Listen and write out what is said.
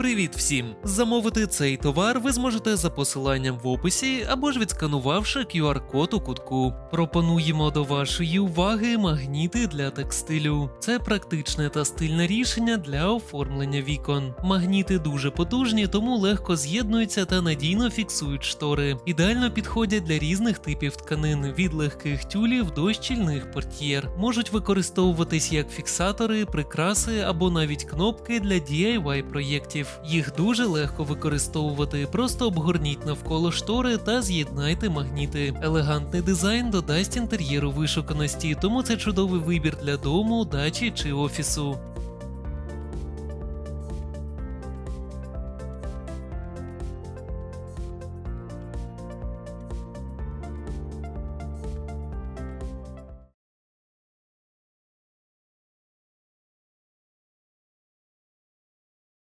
Привіт всім! Замовити цей товар ви зможете за посиланням в описі або ж відсканувавши QR-код у кутку. Пропонуємо до вашої уваги магніти для текстилю. Це практичне та стильне рішення для оформлення вікон. Магніти дуже потужні, тому легко з'єднуються та надійно фіксують штори. Ідеально підходять для різних типів тканин від легких тюлів до щільних портьєр. Можуть використовуватись як фіксатори, прикраси або навіть кнопки для DIY проєктів. Їх дуже легко використовувати. Просто обгорніть навколо штори та з'єднайте магніти. Елегантний дизайн додасть інтер'єру вишуканості, тому це чудовий вибір для дому, дачі чи офісу.